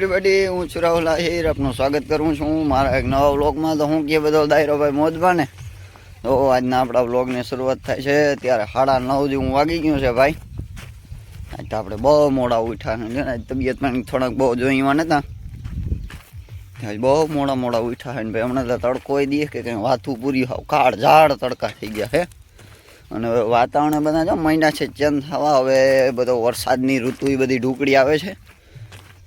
Everybody હું છું રાહુલ આહિર. આપનું સ્વાગત કરું છું. મારા એક નવા વ્લોગમાં તો હું કે બધો દાયરો ભાઈ મોજવાને તો આજના આપણા વ્લોગની શરૂઆત થાય છે. ત્યારે સાડા નવ જેવું વાગી ગયું છે ભાઈ. આજ તો આપણે બહુ મોડા ઉઠ્યા છે ને. તબિયત પણ થોડાક બહુ જોઈવા નતા. આજ બહુ મોડા મોડા ઉઠ્યા છે ને ભાઈ. હમણાં તો તડકો દે કે કંઈ વાતું પૂરી હાવ. કાળ ઝાડ તડકા થઈ ગયા છે અને વાતાવરણ બધા જો મહિના છે, ચેન્જ થવા. હવે બધો વરસાદની ઋતુ એ બધી ઢૂકડી આવે છે.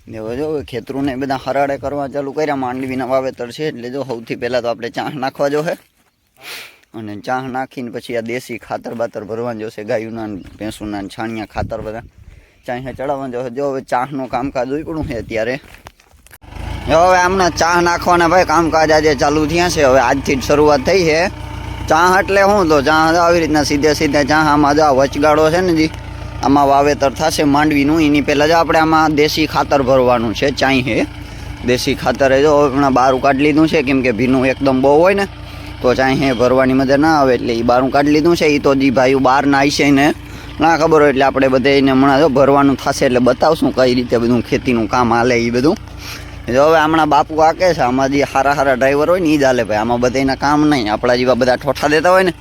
ને હવે જો ખેતરોને બધા હરાડે કરવા ચાલુ કર્યા, માંડવીના વાવેતર છે, એટલે જો સૌથી પહેલાં તો આપણે ચાહ નાખવા જો હે અને ચાહ નાખીને પછી આ દેશી ખાતર બાતર ભરવાનું જોશે, ગાયુના ને ભેંસુના છાણિયા ખાતર બધા. ચાહે ચડાવવાનું જોશે જો, હવે ચાહનું કામકાજ ઉઈકડું છે અત્યારે. હવે હમણાં ચાહ નાખવાના ભાઈ કામકાજ આજે ચાલુ થયા છે. હવે આજથી જ શરૂઆત થઈ છે. ચા એટલે શું? તો ચા આવી રીતના સીધે સીધે ચા આમાં જો વચગાળો છે ને જી આમાં વાવેતર થશે માંડવીનું. એની પહેલાં જ આપણે આમાં દેશી ખાતર ભરવાનું છે, ચાઈ હે. દેશી ખાતરે જો હમણાં બારું કાઢી લીધું છે, કેમ કે ભીનું એકદમ બહુ હોય ને, તો ચાઈ હે ભરવાની મજા ના આવે એટલે એ બારું કાઢી લીધું છે. એ તો જી ભાઈ બહાર ના છે ને, ના ખબર હોય એટલે આપણે બધે એને હમણાં જો ભરવાનું થશે એટલે બતાવશું કઈ રીતે બધું ખેતીનું કામ હાલે એ બધું. જો હવે હમણાં બાપુ આકે છે, આમાં જે સારા સારા ડ્રાઈવર હોય ને એ જ હાલે ભાઈ. આમાં બધાના કામ નહીં. આપણા જેવા બધા ઠોઠા દેતા હોય ને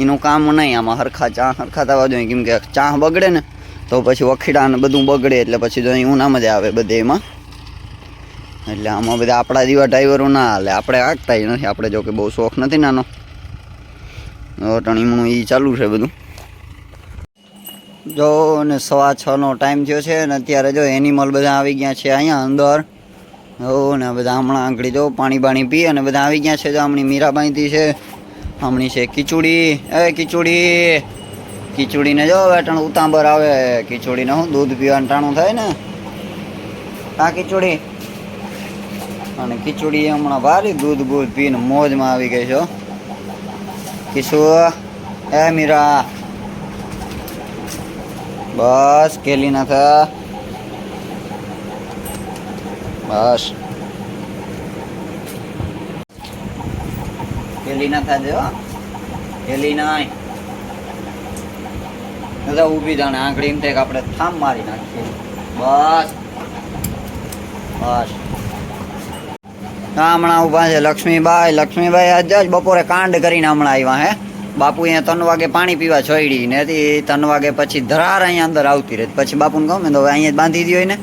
એનું કામ નહીં, આમાં હરખા ચા, હરખા થવા જોઈએ કેમ કે ચા બગડે ને, તો પછી વખીડા ને બધું બગડે, એટલે પછી તો અહીં ના જ આવે બધે એમાં. એટલે આમાં બધા આપણા જેવા ડ્રાઈવરો ના હાલે. આપણે હાંકતા નથી. આપણે જો કે બહુ શોખ નથી નાનો. ટણીમણું એ ચાલુ છે બધું. જો ને સવા છનો ટાઈમ થયો છે ને અત્યારે જો એનિમલ બધા આવી ગયા છે અહીંયા અંદર. હો ને બધા હમણાં આંગળી જો પાણી બાણી પી અને બધા આવી ગયા છે. જો હમણાં મીરાબાઈથી છે. હમણી છે ખીચુડી. એ ખીચુડી. ખીચુડીને જો વેટણ ઉતાંબર આવે. ખીચુડીને શું દૂધ પીવાનું ટાણું થાય ને. આ ખીચુડી. અને ખીચુડી હમણાં ભારી દૂધ બૂધ પીને મોજમાં આવી ગઈ છો કિશુ એ મીરા. બસ કેલી ના બસ. કેલી ના થા જો કેલી નાય બધા ઊભી જાણે આંગળી એમ થાય કે આપણે થામ મારી નાખીએ બસ બસ હા હમણાં ઊભા છે લક્ષ્મીબાઈ લક્ષ્મીબાઈ આજ જ બપોરે કાંડ કરીને હમણાં આવ્યા હે બાપુ અહીંયા ત્રણ વાગે પાણી પીવા છોડી ને હતી ત્રણ વાગે પછી ધરાર અહીંયા અંદર આવતી રહે પછી બાપુને કહું ને તો હવે અહીંયા જ બાંધી દો ને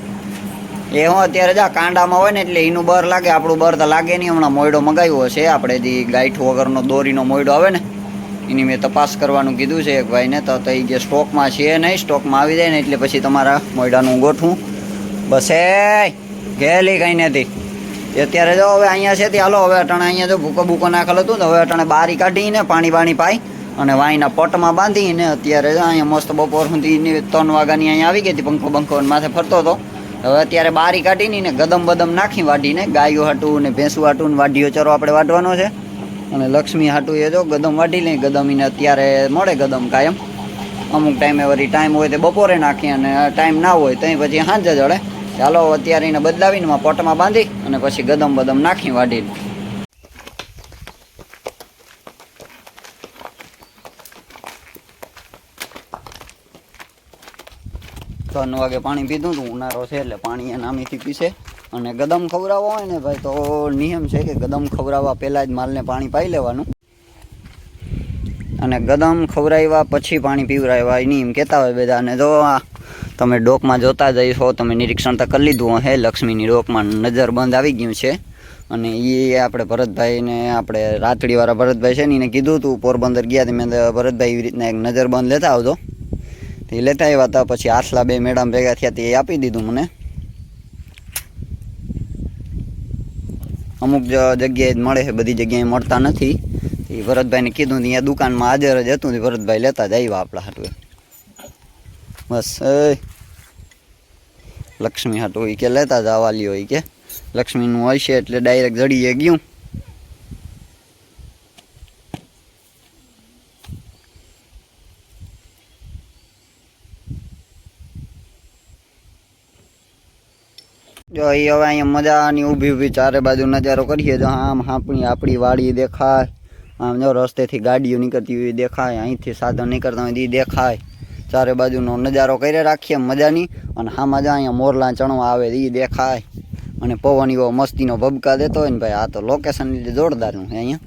એ હું અત્યારે જા કાંડામાં હોય ને એટલે એનું બર લાગે, આપણું બર તો લાગે નહીં. હમણાં મોયડો મગાવ્યો છે, આપણે જે ગાંઠ વગરનો દોરીનો મોયડો આવે ને, એની મેં તપાસ કરવાનું કીધું છે એક ભાઈને, તો એ જે સ્ટોકમાં છે નહીં, સ્ટોકમાં આવી જાય ને એટલે પછી તમારા મોયડાનું ગોઠવું. બસ એ ગયેલી કંઈ નથી અત્યારે જો હવે અહીંયા છે તે, હાલો, હવે અટાણે અહીંયા જો ભૂકો ભૂકો નાખેલ હતું ને હવે અટાણે બારી કાઢીને પાણી બાણી પાઈ અને વાઈના પટમાં બાંધીને અત્યારે અહીંયા મસ્ત બપોર સુધી ત્રણ વાગ્યાની અહીંયા આવી ગઈ હતી, પંખો બંખો માથે ફરતો હતો. હવે અત્યારે બારી કાઢીને ને ગદમ બદમ નાખી વાઢીને ગાયો હાટું ને ભેંસું હાટું ને વાઢીઓ ચરો આપણે વાઢવાનો છે. અને લક્ષ્મી હાટું એ જો ગદમ વાઢી લઈ ગદમ એને અત્યારે મળે ગદમ કાયમ. અમુક ટાઈમે વળી ટાઈમ હોય તો બપોરે નાખીએ અને ટાઈમ ના હોય તો પછી સાંજે જડે. ચાલો અત્યારે એને બદલાવીને પોટમાં બાંધી અને પછી ગદમ બદમ નાખી વાઢી ત્રણ વાગે પાણી પીધું હતું ઉનાળો છે એટલે પાણી એ નામીથી પીશે. અને ગદમ ખવડાવવા હોય ને ભાઈ, તો નિયમ છે કે ગદમ ખવડાવવા પહેલાં જ માલને પાણી પાઈ લેવાનું. અને ગદમ ખવડાવ્યા પછી પાણી પીવરાવ્યા એ નિયમ કહેતા હોય બધા. અને જો આ તમે ડોકમાં જોતા જઈશો તમે નિરીક્ષણ તો કરી લીધું હે લક્ષ્મીની ડોકમાં નજર બંધ આવી ગયું છે. અને એ આપણે ભરતભાઈને, આપણે રાતડીવાળા ભરતભાઈ છે ને, એને કીધું હતું પોરબંદર ગયા તમે ભરતભાઈ એવી રીતના એક નજર બંધ લેતા આવજો. એ લેતા આવ્યા હતા પછી આસલા બે મેડમ ભેગા થયા તે આપી દીધું મને. અમુક જગ્યાએ જ મળે છે, બધી જગ્યાએ મળતા નથી. એ ભરતભાઈને કીધું ત્યાં દુકાનમાં હાજર જ હતું ભરતભાઈ લેતા જ આવ્યા આપણા હાટુએ. બસ, એ. લક્ષ્મી હાટુ એ કે લેતા જ આવાલીઓ એ કે. લક્ષ્મીનું હશે એટલે ડાયરેક્ટ જડીએ ગયું. જો એ હવે અહીંયા મજાની ઊભી ઊભી ચારે બાજુ નજારો કરીએ જો, આમ આપણી આપણી વાડી દેખાય. આમ જો રસ્તેથી ગાડીઓ નીકળતી હોય દેખાય, અહીંથી સાધન નીકળતા હોય એ દેખાય. ચારે બાજુનો નજારો કરી રાખીએ મજાની, અને હા મજા અહીંયા મોરલા ચણવા આવે એ દેખાય. અને પવન એવો મસ્તીનો ભબકા દેતો હોય ને ભાઈ, આ તો લોકેશન લીધે જોરદારનું છે અહીંયા.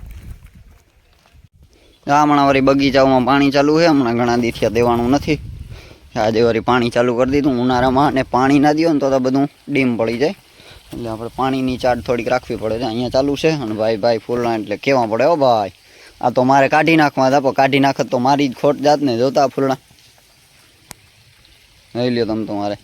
હમણાં વળી બગીચાઓમાં પાણી ચાલુ છે, હમણાં ઘણા દીથિયા દેવાનું નથી. આજે વળી પાણી ચાલુ કરી દીધું, ઉનાળામાં, અને પાણી ના દો ને તો બધું ડીમ પડી જાય. એટલે આપણે પાણીની ચાટ થોડીક રાખવી પડે છે, અહીંયા ચાલુ છે. અને ભાઈ ભાઈ ફૂલના એટલે કેવા પડે હો ભાઈ? આ તો મારે કાઢી નાખવા હતા કાઢી નાખત તો મારી જ ખોટ જાત ને જોતા ફૂલના લઈ લ્યો તમે તમારે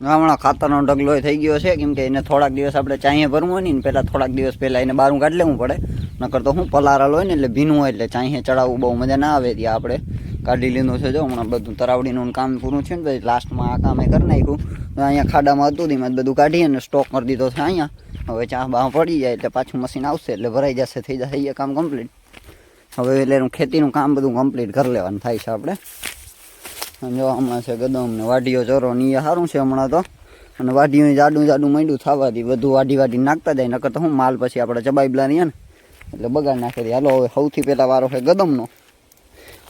હમણાં ખાતરનો ઢગલો થઈ ગયો છે, કેમ કે એને થોડાક દિવસ આપણે ચાઈએ ભરવું હોય ને પહેલાં થોડાક દિવસ પહેલાં એને બારું કાઢી લેવું પડે. નકર તો હું પલારા હોય ને એટલે ભીનું હોય એટલે ચાઈએ ચડાવવું બહુ મજા ના આવે ત્યાં આપણે કાઢી લીધું છે. જો, હમણાં બધું તરાવડીનું કામ પૂરું થયું ને પછી લાસ્ટમાં આ કામે કરી નાખ્યું. અહીંયા ખાડામાં હતું ધીમે બધું કાઢી અને સ્ટોક કરી દીધો છે અહીંયા. હવે ચા બહાર પડી જાય એટલે પાછું મશીન આવશે એટલે ભરાઈ જશે, થઈ જશે, એ કામ કમ્પ્લીટ હવે એટલે ખેતીનું કામ બધું કમ્પ્લીટ કરી લેવાનું થાય છે આપણે. જો હમણાં છે ગદમ ને વાડીઓ ચોરો ને એ સારું છે હમણાં તો. અને વાડીઓ જાડું જાડું માંડ્યું થવાથી બધું વાડી વાડી નાખતા જાય, નકર તો હું માલ પછી આપણે ચબાઈ બલાની ને. એટલે બગાડ નાખી હાલો, હવે સૌથી પહેલાં વારો છે ગદમનો.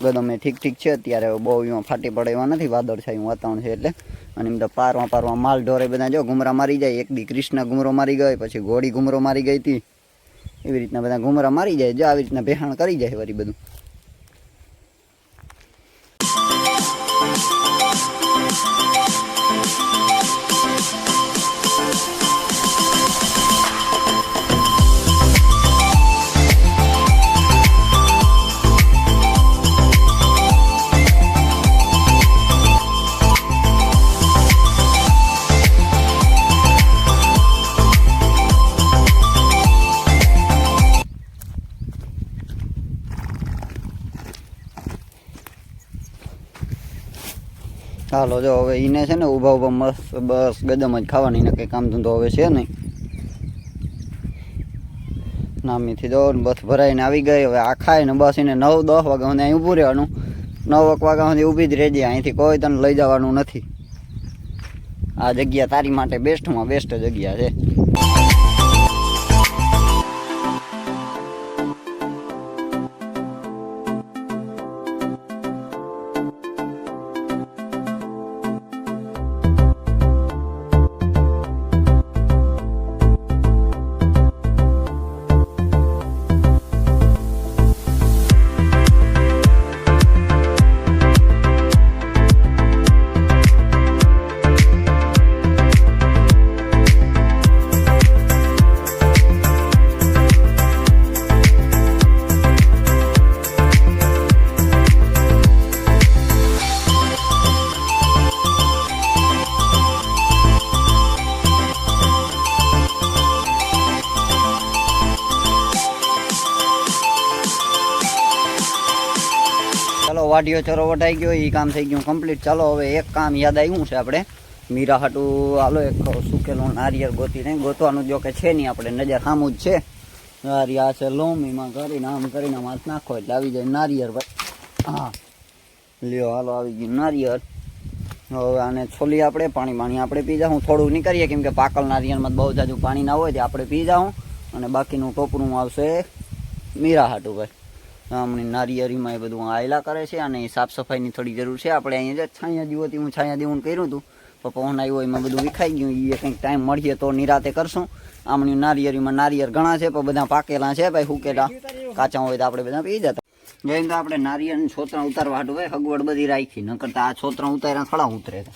ગદમ એ ઠીક ઠીક છે. અત્યારે બહુ એમાં ફાટી પડે એવા નથી, વાદળ છે વાતાવરણ છે એટલે. અને એમ તો પારવા પારવા માલ ઢોરે બધા જો ઘુમરા મારી જાય. એક દી કૃષ્ણ ઘુમરો મારી ગઈ, પછી ઘોડી ઘુમરો મારી ગઈ હતી. એવી રીતના બધા ઘુમરા મારી જાય. જો આવી રીતના ભેહાણ કરી જાય વળી બધું. ચાલો, જો હવે એને છે ને ઊભા ઊભા મસ્ત, બસ ગદમ જ ખાવાની ને કંઈ કામ ધંધો હવે છે નહીં. નામીથી જો બસ ભરાઈને આવી ગઈ, હવે આ ખાય ને બસ એને નવ, દસ વાગ્યા સુધી અહીં ઊભું રહેવાનું. નવ એક વાગ્યા સુધી ઊભી જ રહેજે, અહીંથી કોઈ તને લઈ જવાનું નથી. આ જગ્યા તારી માટે બેસ્ટમાં બેસ્ટ જગ્યા છે. વાડીઓ ચરો વટાઈ ગયો એ કામ થઈ ગયું કમ્પ્લીટ ચાલો, હવે એક કામ યાદ આવ્યું છે આપણે. મીરા હાટું હાલો, એક સુકેલો નારિયેળ ગોતી નહીં ગોતવાનું જો કે છે નહીં આપણે, નજર સામું જ છે. નારિયા છે લોમ એમાં કરીને, આમ કરીને માથ નાખો એટલે આવી જાય નારિયેળ ભાઈ. હા. લ્યો, હાલો, આવી ગયું નારિયેળ. હવે આને છોલી આપણે, પાણી પાણી આપણે પી જાઉં. થોડું નહીં કરીએ કેમ કે પાકલ નારિયેળમાં બહુ જાજુ પાણી ના હોય તે આપણે પી જાઉં. અને બાકીનું ટોપરું આવશે મીરા હાટું ભાઈ. હમણાં નારિયેળીમાં એ બધું આયલા કરે છે અને સાફ સફાઈની થોડી જરૂર છે. આપણે અહીંયા છાયા હતી, હું છાયા જેવું કર્યું હતું. તો પવન આવ્યો, એમાં બધું વિખાઈ ગયું. એ કંઈક ટાઈમ મળીએ તો નિરાતે કરશું. આમની નારિયેળીમાં નારિયેળ ઘણા છે, પણ બધા પાકેલા છે ભાઈ હુકેલા કાચા હોય તો આપણે બધા પી જતા. જેમ તો આપણે નારિયેળની છોતરા ઉતારવા હાટું હોય હગવડ બધી રાખી. નકર તો આ છોતરા ઉતાર્યા થોડા ઉતરે તો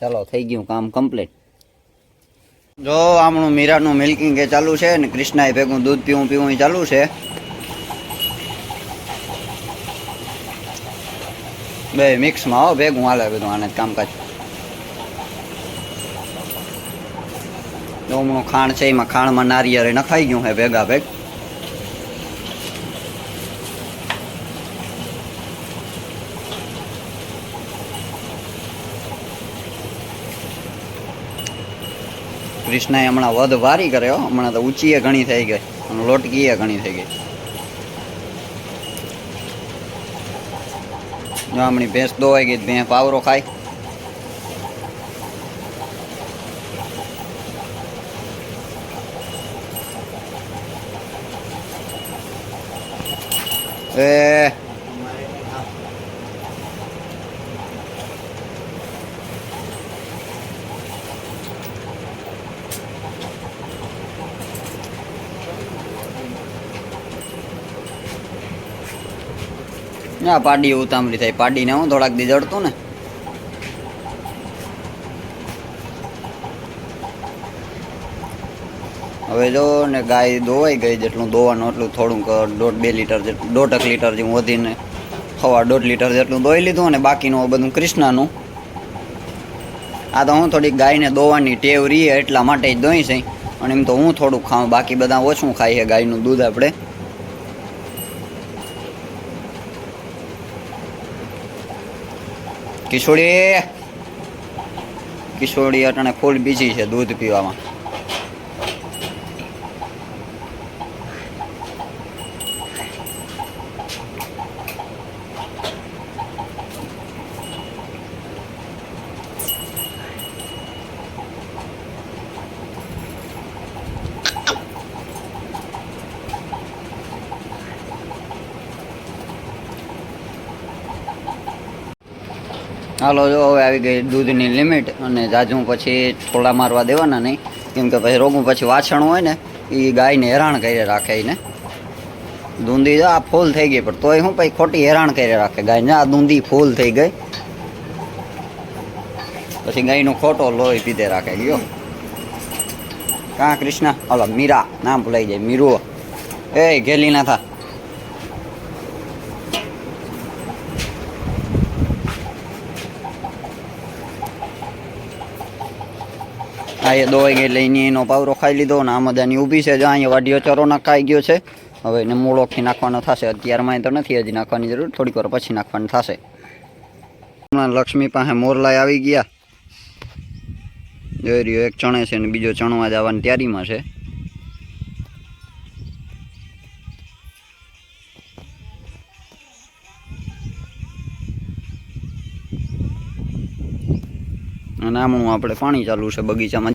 ચાલો, થઈ ગયું કામ કમ્પ્લીટ જો આમણું મીરાનું મિલ્કિંગ એ ચાલુ છે ને કૃષ્ણાએ ભેગું દૂધ પીવું પીવું ચાલુ છે. બે મિક્સમાં હો, ભેગું હાલે બધું આને કામકાજ. જો હમણાં ખાણ છે, એમાં ખાણમાં નારિયેળ નખાઈ ગયું છે ભેગા ભેગ. કૃષ્ણએ હમણાં વધ વારી કર્યો. હમણાં તો ઊંચીએ ઘણી થઈ ગઈ. અને લોટકીએ ઘણી થઈ ગઈ. જો હમણાં ભેંસ દોવાઈ ગઈ ભેંસ પાવરો ખાય. એ ના, પાડી ઉતામળી થાય. પાડીને હું થોડાક દી જડતું ને. હવે જો ને ગાય દોવાઈ ગઈ જેટલું દોવાનું એટલું થોડુંક દોઢ બે લીટર જેટલું દોઢક લીટર જેવું વધીને સવા દોઢ લીટર જેટલું દોઈ લીધું અને બાકીનું બધું કૃષ્ણનું. આ તો હું થોડીક ગાયને દોવાની ટેવ રહીએ એટલા માટે જ દોઈ છે. અને એમ તો હું થોડુંક ખાઉં. બાકી બધા ઓછું ખાઈએ ગાયનું દૂધ આપણે. કિશોરી. કિશોરી અટાણે ફૂલ બીજી છે દૂધ પીવામાં. હાલો, જો હવે આવી ગઈ દૂધની લિમિટ અને જાજું પછી થોડા મારવા દેવાના નહીં, કેમ કે પછી રોગું પછી વાછણ હોય ને એ ગાયને હેરાન કરી રાખે એને દૂંધી જો આ ફૂલ થઈ ગઈ, પણ તોય હું પછી ખોટી હેરાન કરી રાખે ગાયને. આ દૂંધી ફૂલ થઈ ગઈ, પછી ગાયનો ખોટો લોહી પીધે રાખે. ગયો કાં કૃષ્ણ? હાલો, મીરા. નામ ભૂલાઈ જાય. મીરુ એ ઘેલી ના થા. આ એ દોવાઈ ગઈ એટલે એની એનો પાવરો ખાઈ લીધો અને આ મજાની ઊભી છે. જો અહીંયા વાડીઓ ચરો નાખાઈ ગયો છે. હવે એને મૂળોથી નાખવાનો થશે. અત્યારમાં તો નથી હજી નાખવાની જરૂર. થોડીક વાર પછી નાખવાનું થશે. હમણાં લક્ષ્મી પાસે મોરલાય આવી ગયા. જોઈ રહ્યો, એક ચણે છે અને બીજો ચણવા જવાની તૈયારીમાં છે. અને આમનું આપણે પાણી ચાલુ છે બગીચામાં.